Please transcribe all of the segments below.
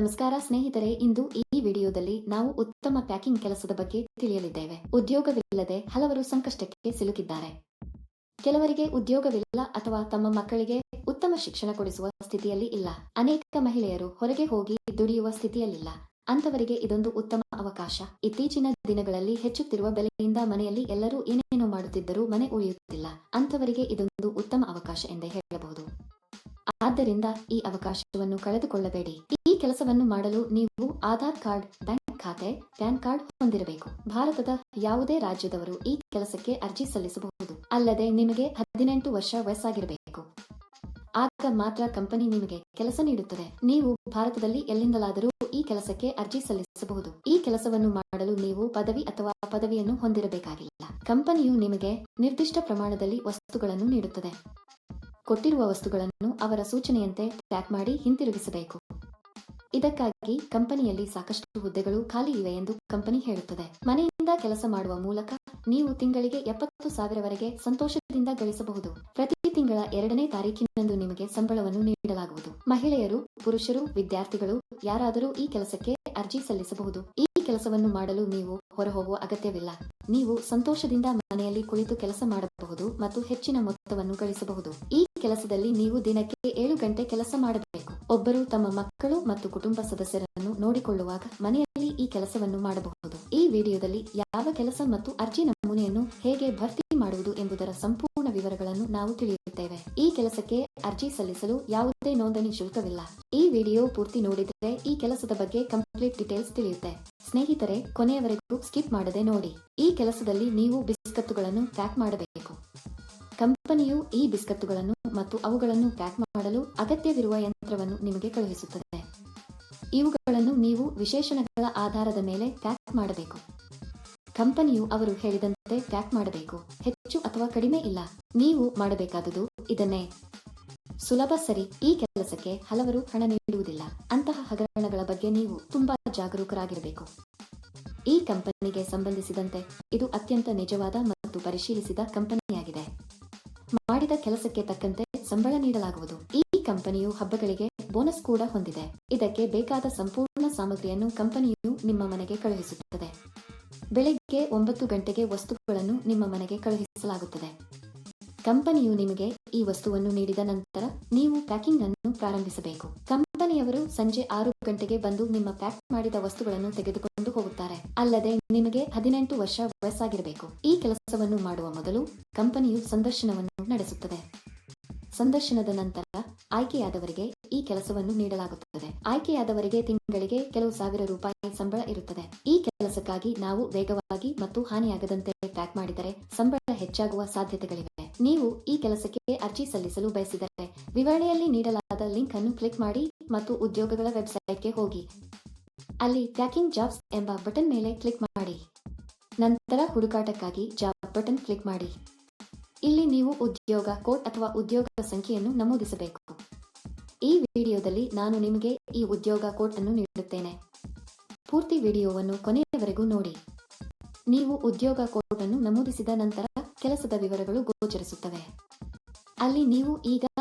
ನಮಸ್ಕಾರ ಸ್ನೇಹಿತರೆ, ಇಂದು ಈ ವಿಡಿಯೋದಲ್ಲಿ ನಾವು ಉತ್ತಮ ಪ್ಯಾಕಿಂಗ್ ಕೆಲಸದ ಬಗ್ಗೆ ತಿಳಿಯಲಿದ್ದೇವೆ. ಉದ್ಯೋಗವಿಲ್ಲದೆ ಹಲವರು ಸಂಕಷ್ಟಕ್ಕೆ ಸಿಲುಕಿದ್ದಾರೆ. ಕೆಲವರಿಗೆ ಉದ್ಯೋಗವಿಲ್ಲ ಅಥವಾ ತಮ್ಮ ಮಕ್ಕಳಿಗೆ ಉತ್ತಮ ಶಿಕ್ಷಣ ಕೊಡಿಸುವ ಸ್ಥಿತಿಯಲ್ಲಿ ಇಲ್ಲ. ಅನೇಕ ಮಹಿಳೆಯರು ಹೊರಗೆ ಹೋಗಿ ದುಡಿಯುವ ಸ್ಥಿತಿಯಲ್ಲಿಲ್ಲ. ಅಂತವರಿಗೆ ಇದೊಂದು ಉತ್ತಮ ಅವಕಾಶ. ಇತ್ತೀಚಿನ ದಿನಗಳಲ್ಲಿ ಹೆಚ್ಚುತ್ತಿರುವ ಬೆಲೆಯಿಂದ ಮನೆಯಲ್ಲಿ ಎಲ್ಲರೂ ಏನೇನು ಮಾಡುತ್ತಿದ್ದರೂ ಮನೆ ಉಳಿಯುತ್ತಿಲ್ಲ. ಅಂತವರಿಗೆ ಇದೊಂದು ಉತ್ತಮ ಅವಕಾಶ ಎಂದೇ ಹೇಳಬಹುದು. ಆದ್ದರಿಂದ ಈ ಅವಕಾಶವನ್ನು ಕಳೆದುಕೊಳ್ಳಬೇಡಿ. ಈ ಕೆಲಸವನ್ನು ಮಾಡಲು ನೀವು ಆಧಾರ್ ಕಾರ್ಡ್, ಬ್ಯಾಂಕ್ ಖಾತೆ, ಪ್ಯಾನ್ ಕಾರ್ಡ್ ಹೊಂದಿರಬೇಕು. ಭಾರತದ ಯಾವುದೇ ರಾಜ್ಯದವರು ಈ ಕೆಲಸಕ್ಕೆ ಅರ್ಜಿ ಸಲ್ಲಿಸಬಹುದು. ಅಲ್ಲದೆ ನಿಮಗೆ ಹದಿನೆಂಟು ವರ್ಷ ವಯಸ್ಸಾಗಿರಬೇಕು. ಆಗ ಮಾತ್ರ ಕಂಪನಿ ನಿಮಗೆ ಕೆಲಸ ನೀಡುತ್ತದೆ. ನೀವು ಭಾರತದಲ್ಲಿ ಎಲ್ಲಿಂದಲಾದರೂ ಈ ಕೆಲಸಕ್ಕೆ ಅರ್ಜಿ ಸಲ್ಲಿಸಬಹುದು. ಈ ಕೆಲಸವನ್ನು ಮಾಡಲು ನೀವು ಪದವಿ ಅಥವಾ ಪದವಿಯನ್ನು ಹೊಂದಿರಬೇಕಾಗಿಲ್ಲ. ಕಂಪನಿಯು ನಿಮಗೆ ನಿರ್ದಿಷ್ಟ ಪ್ರಮಾಣದಲ್ಲಿ ವಸ್ತುಗಳನ್ನು ನೀಡುತ್ತದೆ. ಕೊಟ್ಟಿರುವ ವಸ್ತುಗಳನ್ನು ಅವರ ಸೂಚನೆಯಂತೆ ಪ್ಯಾಕ್ ಮಾಡಿ ಹಿಂತಿರುಗಿಸಬೇಕು. ಇದಕ್ಕಾಗಿ ಕಂಪನಿಯಲ್ಲಿ ಸಾಕಷ್ಟು ಹುದ್ದೆಗಳು ಖಾಲಿ ಇವೆ ಎಂದು ಕಂಪನಿ ಹೇಳುತ್ತದೆ. ಮನೆಯಿಂದ ಕೆಲಸ ಮಾಡುವ ಮೂಲಕ ನೀವು ತಿಂಗಳಿಗೆ ಎಪ್ಪತ್ತು ಸಾವಿರವರೆಗೆ ಸಂತೋಷದಿಂದ ಗಳಿಸಬಹುದು. ಪ್ರತಿ ತಿಂಗಳ ಎರಡನೇ ತಾರೀಕಿನಂದು ನಿಮಗೆ ಸಂಬಳವನ್ನು ನೀಡಲಾಗುವುದು. ಮಹಿಳೆಯರು, ಪುರುಷರು, ವಿದ್ಯಾರ್ಥಿಗಳು ಯಾರಾದರೂ ಈ ಕೆಲಸಕ್ಕೆ ಅರ್ಜಿ ಸಲ್ಲಿಸಬಹುದು. ಈ ಕೆಲಸವನ್ನು ಮಾಡಲು ನೀವು ಹೊರಹೋಗುವ ಅಗತ್ಯವಿಲ್ಲ. ನೀವು ಸಂತೋಷದಿಂದ ಮನೆಯಲ್ಲಿ ಕುಳಿತು ಕೆಲಸ ಮಾಡಬಹುದು ಮತ್ತು ಹೆಚ್ಚಿನ ಮೊತ್ತವನ್ನು ಗಳಿಸಬಹುದು. ಈ ಕೆಲಸದಲ್ಲಿ ನೀವು ದಿನಕ್ಕೆ ಏಳು ಗಂಟೆ ಕೆಲಸ ಮಾಡಬೇಕು. ಒಬ್ಬರು ತಮ್ಮ ಮಕ್ಕಳು ಮತ್ತು ಕುಟುಂಬ ಸದಸ್ಯರನ್ನು ನೋಡಿಕೊಳ್ಳುವಾಗ ಮನೆಯಲ್ಲಿ ಈ ಕೆಲಸವನ್ನು ಮಾಡಬಹುದು. ಈ ವಿಡಿಯೋದಲ್ಲಿ ಯಾವ ಕೆಲಸ ಮತ್ತು ಅರ್ಜಿ ನಮೂನೆಯನ್ನು ಹೇಗೆ ಭರ್ತಿ ಮಾಡುವುದು ಎಂಬುದರ ಸಂಪೂರ್ಣ ವಿವರಗಳನ್ನು ನಾವು ತಿಳಿಯುತ್ತೇವೆ. ಈ ಕೆಲಸಕ್ಕೆ ಅರ್ಜಿ ಸಲ್ಲಿಸಲು ಯಾವುದೇ ನೋಂದಣಿ ಶುಲ್ಕವಿಲ್ಲ. ಈ ವಿಡಿಯೋ ಪೂರ್ತಿ ನೋಡಿದರೆ ಈ ಕೆಲಸದ ಬಗ್ಗೆ ಕಂಪ್ಲೀಟ್ ಡೀಟೇಲ್ಸ್ ತಿಳಿಯುತ್ತೆ. ಸ್ನೇಹಿತರೆ, ಕೊನೆಯವರೆಗೂ ಸ್ಕಿಪ್ ಮಾಡದೆ ನೋಡಿ. ಈ ಕೆಲಸದಲ್ಲಿ ನೀವು ಬಿಸ್ಕತ್ತುಗಳನ್ನು ಪ್ಯಾಕ್ ಮಾಡಬೇಕು. ಕಂಪನಿಯು ಈ ಬಿಸ್ಕತ್ತುಗಳನ್ನು ಮತ್ತು ಅವುಗಳನ್ನು ಪ್ಯಾಕ್ ಮಾಡಲು ಅಗತ್ಯವಿರುವ ಯಂತ್ರವನ್ನು ನಿಮಗೆ ಕಳುಹಿಸುತ್ತದೆ. ಇವುಗಳನ್ನು ನೀವು ವಿಶೇಷಣಗಳ ಆಧಾರದ ಮೇಲೆ ಪ್ಯಾಕ್ ಮಾಡಬೇಕು. ಕಂಪನಿಯು ಅವರು ಹೇಳಿದಂತೆ ಪ್ಯಾಕ್ ಮಾಡಬೇಕು. ಹೆಚ್ಚು ಅಥವಾ ಕಡಿಮೆ ಇಲ್ಲ. ನೀವು ಮಾಡಬೇಕಾದುದು ಇದನ್ನೇ. ಸುಲಭ ಸರಿ. ಈ ಕೆಲಸಕ್ಕೆ ಹಲವರು ಹಣ ನೀಡುವುದಿಲ್ಲ. ಅಂತಹ ಹಗರಣಗಳ ಬಗ್ಗೆ ನೀವು ತುಂಬಾ ಜಾಗರೂಕರಾಗಿರಬೇಕು. ಈ ಕಂಪನಿಗೆ ಸಂಬಂಧಿಸಿದಂತೆ ಇದು ಅತ್ಯಂತ ನಿಜವಾದ ಮತ್ತು ಪರಿಶೀಲಿಸಿದ ಕಂಪನಿಯಾಗಿದೆ ಮಾಡಿದ ಕೆಲಸಕ್ಕೆ ತಕ್ಕಂತೆ ಸಂಬಳ ನೀಡಲಾಗುವುದು. ಈ ಕಂಪನಿಯು ಹಬ್ಬಗಳಿಗೆ ಬೋನಸ್ ಕೂಡ ಹೊಂದಿದೆ. ಇದಕ್ಕೆ ಬೇಕಾದ ಸಂಪೂರ್ಣ ಸಾಮಗ್ರಿಯನ್ನು ಕಂಪನಿಯು ನಿಮ್ಮ ಮನೆಗೆ ಕಳುಹಿಸುತ್ತದೆ. ಬೆಳಗ್ಗೆ ಒಂಬತ್ತು ಗಂಟೆಗೆ ವಸ್ತುಗಳನ್ನು ನಿಮ್ಮ ಮನೆಗೆ ಕಳುಹಿಸಲಾಗುತ್ತದೆ. ಕಂಪನಿಯು ನಿಮಗೆ ಈ ವಸ್ತುವನ್ನು ನೀಡಿದ ನಂತರ ನೀವು ಪ್ಯಾಕಿಂಗ್ ಅನ್ನು ಪ್ರಾರಂಭಿಸಬೇಕು ಕಂಪನಿಯವರು ಸಂಜೆ ಆರು ಗಂಟೆಗೆ ಬಂದು ನಿಮ್ಮ ಪ್ಯಾಕ್ ಮಾಡಿದ ವಸ್ತುಗಳನ್ನು ತೆಗೆದುಕೊಂಡು ಹೋಗುತ್ತಾರೆ. ಅಲ್ಲದೆ ನಿಮಗೆ ಹದಿನೆಂಟು ವರ್ಷ ವಯಸ್ಸಾಗಿರಬೇಕು. ಈ ಕೆಲಸವನ್ನು ಮಾಡುವ ಮೊದಲು ಕಂಪನಿಯು ಸಂದರ್ಶನವನ್ನು ನಡೆಸುತ್ತದೆ. ಸಂದರ್ಶನದ ನಂತರ ಆಯ್ಕೆಯಾದವರಿಗೆ ಈ ಕೆಲಸವನ್ನು ನೀಡಲಾಗುತ್ತದೆ. ಆಯ್ಕೆಯಾದವರಿಗೆ ತಿಂಗಳಿಗೆ ಕೆಲವು ಸಾವಿರ ರೂಪಾಯಿ ಸಂಬಳ ಇರುತ್ತದೆ. ಈ ಕೆಲಸಕ್ಕಾಗಿ ನಾವು ವೇಗವಾಗಿ ಮತ್ತು ಹಾನಿಯಾಗದಂತೆ ಪ್ಯಾಕ್ ಮಾಡಿದರೆ ಸಂಬಳ ಹೆಚ್ಚಾಗುವ ಸಾಧ್ಯತೆಗಳಿವೆ. ನೀವು ಈ ಕೆಲಸಕ್ಕೆ ಅರ್ಜಿ ಸಲ್ಲಿಸಲು ಬಯಸಿದರೆ ವಿವರಣೆಯಲ್ಲಿ ನೀಡಲಾದ ಲಿಂಕ್ ಅನ್ನು ಕ್ಲಿಕ್ ಮಾಡಿ ಮತ್ತು ಉದ್ಯೋಗಗಳ ವೆಬ್ಸೈಟ್ಗೆ ಹೋಗಿ. ಅಲ್ಲಿ ಟ್ಯಾಕಿಂಗ್ ಜಾಬ್ಸ್ ಎಂಬ ಬಟನ್ ಮೇಲೆ ಕ್ಲಿಕ್ ಮಾಡಿ. ನಂತರ ಹುಡುಕಾಟಕ್ಕಾಗಿ ಜಾಬ್ ಬಟನ್ ಕ್ಲಿಕ್ ಮಾಡಿ. ಇಲ್ಲಿ ನೀವು ಉದ್ಯೋಗ ಕೋಡ್ ಅಥವಾ ಉದ್ಯೋಗ ಸಂಖ್ಯೆಯನ್ನು ನಮೂದಿಸಬೇಕು. ಈ ವಿಡಿಯೋದಲ್ಲಿ ನಾನು ನಿಮಗೆ ಈ ಉದ್ಯೋಗ ಕೋಡ್ ಅನ್ನು ನೀಡುತ್ತೇನೆ. ಪೂರ್ತಿ ವಿಡಿಯೋವನ್ನು ಕೊನೆಯವರೆಗೂ ನೋಡಿ. ನೀವು ಉದ್ಯೋಗ ಕೋಡ್ ಅನ್ನು ನಮೂದಿಸಿದ ನಂತರ ಕೆಲಸದ ವಿವರಗಳು ಗೋಚರಿಸುತ್ತವೆ. ಅಲ್ಲಿ ನೀವು ಈಗ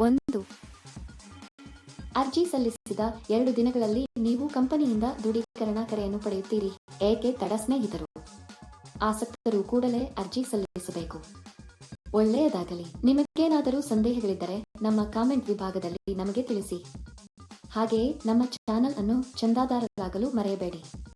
ಒಂದು. ಅರ್ಜಿ ಸಲ್ಲಿಸಿದ ಎರಡು ದಿನಗಳಲ್ಲಿ ನೀವು ಕಂಪನಿಯಿಂದ ದೃಢೀಕರಣ ಕರೆಯನ್ನು ಪಡೆಯುತ್ತೀರಿ, ಏಕೆ ತಡ ಸ್ನೇಹಿತರು? ಆಸಕ್ತರು ಕೂಡಲೇ ಅರ್ಜಿ ಸಲ್ಲಿಸಬೇಕು. ಒಳ್ಳೆಯದಾಗಲಿ. ನಿಮಗೇನಾದರೂ ಸಂದೇಹಗಳಿದ್ದರೆ ನಮ್ಮ ಕಾಮೆಂಟ್ ವಿಭಾಗದಲ್ಲಿ ನಮಗೆ ತಿಳಿಸಿ. ಹಾಗೆಯೇ ನಮ್ಮ ಚಾನೆಲ್ ಅನ್ನು ಚಂದಾದಾರರಾಗಲು ಮರೆಯಬೇಡಿ.